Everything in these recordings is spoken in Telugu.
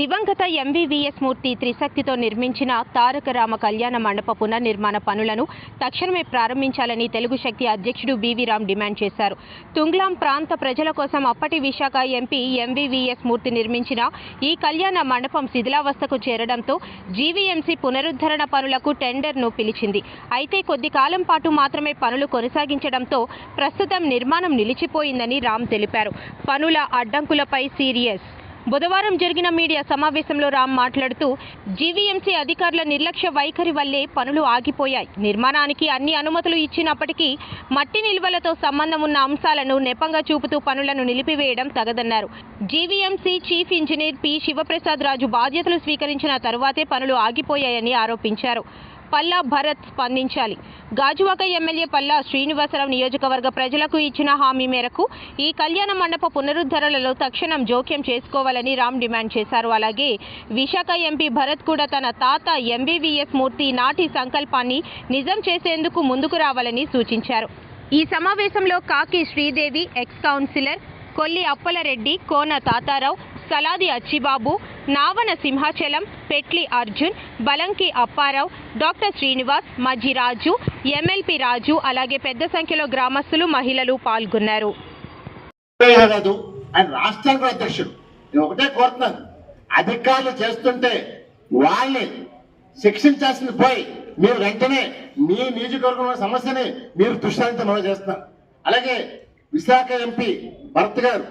దివంగత ఎంవీవీఎస్ మూర్తి త్రిశక్తితో నిర్మించిన తారక రామ కళ్యాణ మండప పునర్నిర్మాణ పనులను తక్షణమే ప్రారంభించాలని తెలుగు శక్తి అధ్యక్షుడు బీవీరామ్ డిమాండ్ చేశారు. తుంగ్లాం ప్రాంత ప్రజల కోసం అప్పటి విశాఖ ఎంపీ ఎంవీవీఎస్ మూర్తి నిర్మించిన ఈ కళ్యాణ మండపం శిథిలావస్థకు చేరడంతో జీవీఎంసీ పునరుద్ధరణ పనులకు టెండర్ను పిలిచింది. అయితే కొద్ది కాలం పాటు మాత్రమే పనులు కొనసాగించడంతో ప్రస్తుతం నిర్మాణం నిలిచిపోయిందని రామ్ తెలిపారు. పనుల అడ్డంకులపై సీరియస్ బుధవారం జరిగిన మీడియా సమావేశంలో రామ్ మాట్లాడుతూ జీవీఎంసీ అధికారుల నిర్లక్ష్య వైఖరి వల్లే పనులు ఆగిపోయాయి. నిర్మాణానికి అన్ని అనుమతులు ఇచ్చినప్పటికీ మట్టి నిల్వలతో సంబంధం ఉన్న అంశాలను నెపంగా చూపుతూ పనులను నిలిపివేయడం తగదన్నారు. GVMC chief engineer P. Shivaprasad Raju బాధ్యతలు స్వీకరించిన తరువాతే పనులు ఆగిపోయాయని ఆరోపించారు. పల్లా భరత్ స్పందించాలి. గాజువాక ఎమ్మెల్యే పల్లా శ్రీనివాసరావు నియోజకవర్గ ప్రజలకు ఇచ్చిన హామీ మేరకు ఈ కళ్యాణ మండప పునరుద్ధరణలో తక్షణం జోక్యం చేసుకోవాలని రామ్ డిమాండ్ చేశారు. అలాగే విశాఖ ఎంపీ భరత్ కూడా తన తాత ఎంబీవీఎస్ మూర్తి నాటి సంకల్పాన్ని నిజం చేసేందుకు ముందుకు రావాలని సూచించారు. ఈ సమావేశంలో Kaki Sridevi ex councillor Kolli Appalareddy Kona Tatarao Saladi Achibabu Navana Simhachalam Petli Arjun Balanki Apparao doctor Srinivas Majji Raju MLC Raju అలాగే పెద్ద సంఖ్యలో గ్రామస్తులు మహిళలు పాల్గొన్నారు. ఆయన రాష్ట్రానికి అధ్యక్షుడు. నేను ఒకటే కోరుతున్నాను. అధికారులు చేస్తుంటే వాళ్ళని శిక్షించాల్సింది పోయి మీరు వెంటనే మీ నియోజకవర్గంలో సమస్యని మీరు దృష్టాంతం మనం చేస్తున్నారు. అలాగే విశాఖ ఎంపీ భరత్ గారు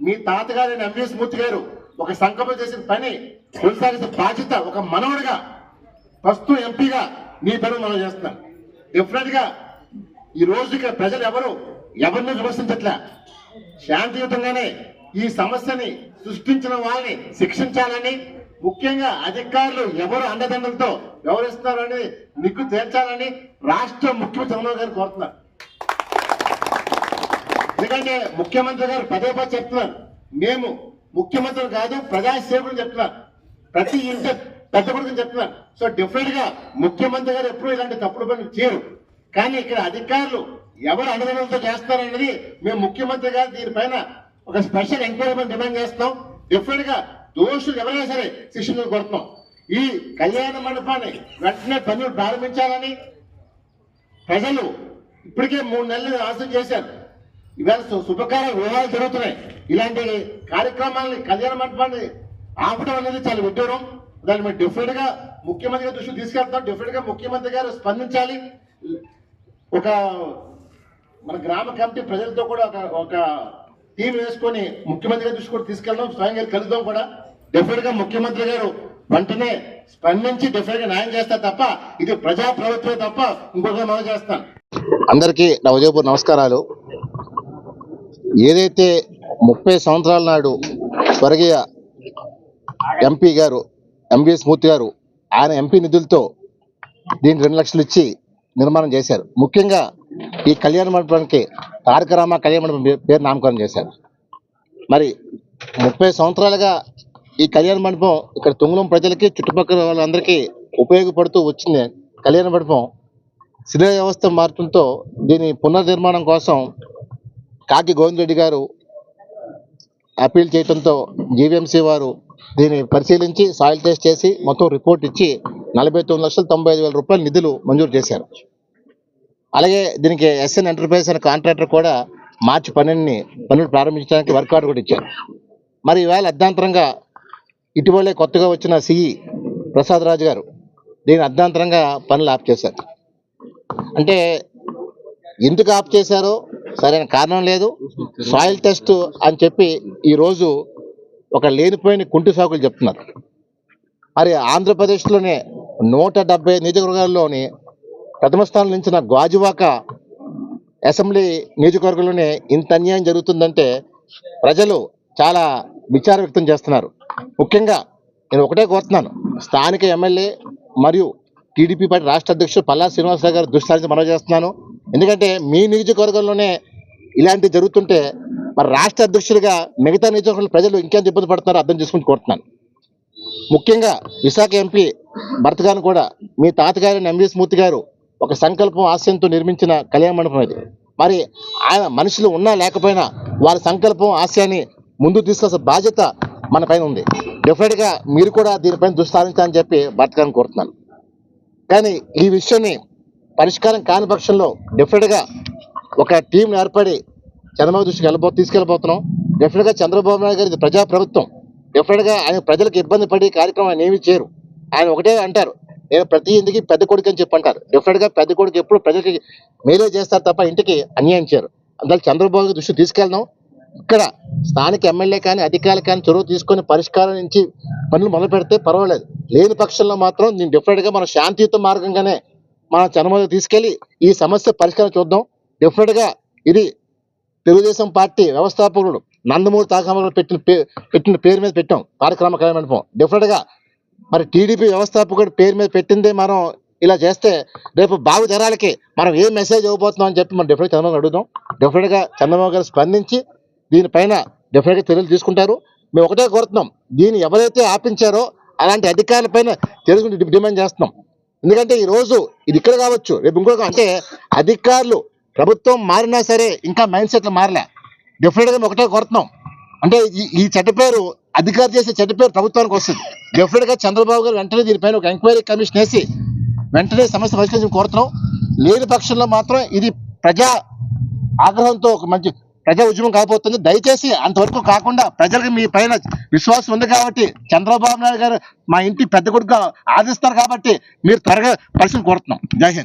మీ తాతగారు ఎంవీఎస్ మూర్తి గారు ఒక సంకల్పం చేసిన పని కొనసాగించిన బాధ్యత ఒక మనవుడిగా ప్రస్తుతం ఎంపీగా మీ పని మనం చేస్తున్నాం. డెఫినెట్గా ఈ రోజు ఇక్కడ ప్రజలు ఎవరు ఎవరిని విమర్శించట్లా? శాంతియుతంగానే ఈ సమస్యని సృష్టించిన వాళ్ళని శిక్షించాలని ముఖ్యంగా అధికారులు ఎవరు అండదండలతో వ్యవహరిస్తున్నారని నిక్కు తేల్చాలని రాష్ట్ర ముఖ్యమంత్రి చంద్రబాబు గారు కోరుతున్నారు. ఎందుకంటే ముఖ్యమంత్రి గారు పదే పదే చెప్తున్నారు మేము ముఖ్యమంత్రి కాదు ప్రజాసేవకులు చెప్తున్నారు. ప్రతి ఇంటి పెద్ద కొడుకుని చెప్తున్నారు. సో డెఫినెట్గా ముఖ్యమంత్రి గారు ఎప్పుడూ ఇలాంటి తప్పుడు పనులు చేయరు. కానీ ఇక్కడ అధికారులు ఎవరు అనుగుణంతో చేస్తారనేది మేము ముఖ్యమంత్రి గారు దీనిపైన ఒక స్పెషల్ ఎంక్వైరీ డిమాండ్ చేస్తాం. డెఫినెట్గా దోషులు ఎవరైనా సరే శిక్షణ కొడతాం ఈ కళ్యాణ మండపాన్ని వెంటనే పనులు ప్రారంభించాలని ప్రజలు ఇప్పటికే మూడు నెలలు ఆశం చేశారు. ఇవాళ శుభకార వివాహాలు జరుగుతున్నాయి. ఇలాంటి కార్యక్రమాలని కళ్యాణ మండపాన్ని ఆపడం అనేది చాలా విడ్డూరం. దాన్ని మేము డిఫరెంట్గా ముఖ్యమంత్రి గారి దృష్టికి తీసుకెళ్తాం. డిఫరెంట్గా ముఖ్యమంత్రి గారు స్పందించాలి. ఒక మన గ్రామ కమిటీ ప్రజలతో కూడా ఒక ఒక టీం వేసుకొని ముఖ్యమంత్రి గారి దృష్టి కూడా తీసుకెళ్దాం. స్వయంగా కలుద్దాం కూడా. డెఫినెట్గా ముఖ్యమంత్రి గారు వెంటనే స్పందించి డెఫినెట్గా న్యాయం చేస్తారు తప్ప ఇది ప్రజా ప్రభుత్వమే తప్ప ఇంకొక మనం చేస్తాను అందరికీ నా ఉదయపూర్ నమస్కారాలు. ఏదైతే ముప్పై సంవత్సరాల నాడు స్వర్గీయ ఎంపీ గారు ఎంబీఎస్ మూర్తి గారు ఆయన ఎంపీ నిధులతో దీనికి రెండు లక్షలు ఇచ్చి నిర్మాణం చేశారు. ముఖ్యంగా ఈ కళ్యాణ మండపానికి తారక రామ కళ్యాణ మండపం పేరు నామకరణం చేశారు. మరి ముప్పై సంవత్సరాలుగా ఈ కళ్యాణ మండపం ఇక్కడ తుంగలం ప్రజలకి చుట్టుపక్కల వాళ్ళందరికీ ఉపయోగపడుతూ వచ్చింది. కళ్యాణ మండపం శిథిల వ్యవస్థ మార్పులతో దీని పునర్నిర్మాణం కోసం కాకి గోవిందరెడ్డి గారు అప్పీల్ చేయడంతో జీవీఎంసీ వారు దీన్ని పరిశీలించి సాయిల్ టెస్ట్ చేసి మొత్తం రిపోర్ట్ ఇచ్చి నలభై తొమ్మిది లక్షల తొంభై ఐదు వేల రూపాయల నిధులు మంజూరు చేశారు. అలాగే దీనికి ఎస్ఎన్ ఎంటర్ప్రైజ్ అనే కాంట్రాక్టర్ కూడా మార్చి పన్నెండుని పనులు ప్రారంభించడానికి వర్క్ ఆర్డర్ కూడా ఇచ్చారు. మరి ఈవేళ అర్ధాంతరంగా ఇటీవలే కొత్తగా వచ్చిన సిఈ ప్రసాద్ రాజు గారు దీని అర్ధాంతరంగా పనులు ఆఫ్ చేశారు. అంటే ఎందుకు ఆఫ్ చేశారో సరైన కారణం లేదు. సాయిల్ టెస్ట్ అని చెప్పి ఈరోజు ఒక లేనిపోయిన కుంటి సాకులు చెప్తున్నారు. మరి ఆంధ్రప్రదేశ్లోనే నూట డెబ్బై నియోజకవర్గాల్లోని ప్రథమ స్థానం నిలిచిన గాజువాక అసెంబ్లీ నియోజకవర్గంలోనే ఇంత అన్యాయం జరుగుతుందంటే ప్రజలు చాలా విచారం వ్యక్తం చేస్తున్నారు. ముఖ్యంగా నేను ఒకటే కోరుతున్నాను. స్థానిక ఎమ్మెల్యే మరియు టీడీపీ పార్టీ రాష్ట్ర అధ్యక్షుడు పల్లా శ్రీనివాసరావు గారు దృష్టి మనవి చేస్తున్నాను. ఎందుకంటే మీ నియోజకవర్గంలోనే ఇలాంటివి జరుగుతుంటే మరి రాష్ట్ర అధ్యక్షుడిగా మిగతా నియోజకవర్గాల ప్రజలు ఇంకెంత ఇబ్బంది పడుతున్నారో అర్థం చేసుకుని కోరుతున్నాను. ముఖ్యంగా విశాఖ ఎంపీ భర్త గారిని కూడా మీ తాతగారు ఎంవీఎస్ స్మూర్తి గారు ఒక సంకల్పం ఆశయంతో నిర్మించిన కళ్యాణ మండపం ఇది. మరి ఆయన మనుషులు ఉన్నా లేకపోయినా వారి సంకల్పం ఆశయాన్ని ముందు తీసుకొచ్చే బాధ్యత మన పైన ఉంది. డెఫినెట్గా మీరు కూడా దీనిపైన దుస్తారించాలని చెప్పి భర్తగారిని కోరుతున్నాను. కానీ ఈ విషయాన్ని పరిష్కారం కాని పక్షంలో డెఫినెట్గా ఒక టీం ఏర్పడి చంద్రబాబు దృష్టికి వెళ్ళబో తీసుకెళ్ళబోతున్నాం. డెఫినెట్గా చంద్రబాబు నాయుడు గారి ఇది ప్రజా ప్రభుత్వం ఆయన ప్రజలకు ఇబ్బంది పడి కార్యక్రమం ఆయన ఏమి చేయరు. ఆయన ఒకటే అంటారు. నేను ప్రతి ఇంటికి పెద్ద కొడుకు అని చెప్పి అంటారు. డెఫినెట్గా పెద్ద కొడుకు ఎప్పుడు ప్రజలకి మేలే చేస్తారు తప్ప ఇంటికి అన్యాయం చేయరు. అందువల్ల చంద్రబాబు దృష్టి తీసుకెళ్దాం. ఇక్కడ స్థానిక ఎమ్మెల్యే కానీ అధికారులు కానీ చొరవ తీసుకొని పరిష్కారం నుంచి పనులు మొదలు పెడితే పర్వాలేదు. లేని పక్షంలో మాత్రం నేను డెఫినెట్గా మన శాంతియుత మార్గంగానే మన చంద్రబాబు తీసుకెళ్ళి ఈ సమస్య పరిష్కారం చూద్దాం. డెఫినెట్గా ఇది తెలుగుదేశం పార్టీ వ్యవస్థాపకుడు నందమూరి తాకమ్మ పెట్టిన పెట్టిన పేరు మీద పెట్టాం. కార్యక్రమ కళ్యాణ మండపం. మరి టీడీపీ వ్యవస్థాపకుడు పేరు మీద పెట్టిందే మనం ఇలా చేస్తే రేపు బాగు జనాలకి మనం ఏ మెసేజ్ ఇవ్వబోతున్నాం అని చెప్పి మనం డెఫినెట్ చంద్రబాబు అడుగుదాం. డెఫినెట్గా చంద్రబాబు గారు స్పందించి దీనిపైన డెఫినెట్గా చర్యలు తీసుకుంటారు. మేము ఒకటే కోరుతున్నాం. దీన్ని ఎవరైతే ఆపించారో అలాంటి అధికారుల పైన డిమాండ్ చేస్తున్నాం. ఎందుకంటే ఈ రోజు ఇది ఇక్కడ కావచ్చు రేపు ఇంకొక అంటే అధికారులు ప్రభుత్వం మారినా సరే ఇంకా మైండ్ సెట్లు మారలే. డెఫినెట్గా మేము ఒకటే కోరుతున్నాం. అంటే ఈ ఈ చెడ్డ పేరు అధికారు చేసే చెడ్డ పేరు ప్రభుత్వానికి వస్తుంది. డెఫినెట్గా చంద్రబాబు గారు వెంటనే దీనిపైన ఒక ఎంక్వైరీ కమిషన్ వేసి వెంటనే సమస్య పరిష్కరించడం కోరుతున్నాం. లేని పక్షంలో మాత్రం ఇది ప్రజా ఆగ్రహంతో ఒక మంచి ప్రజా ఉద్యమం కాకపోతుంది దయచేసి అంతవరకు కాకుండా ప్రజలకు మీ పైన విశ్వాసం ఉంది కాబట్టి చంద్రబాబు నాయుడు గారు మా ఇంటి పెద్ద కొడుకు ఆదిస్తారు కాబట్టి మీరు త్వరగా పరిస్థితి కోరుతున్నాం. జై హింద్.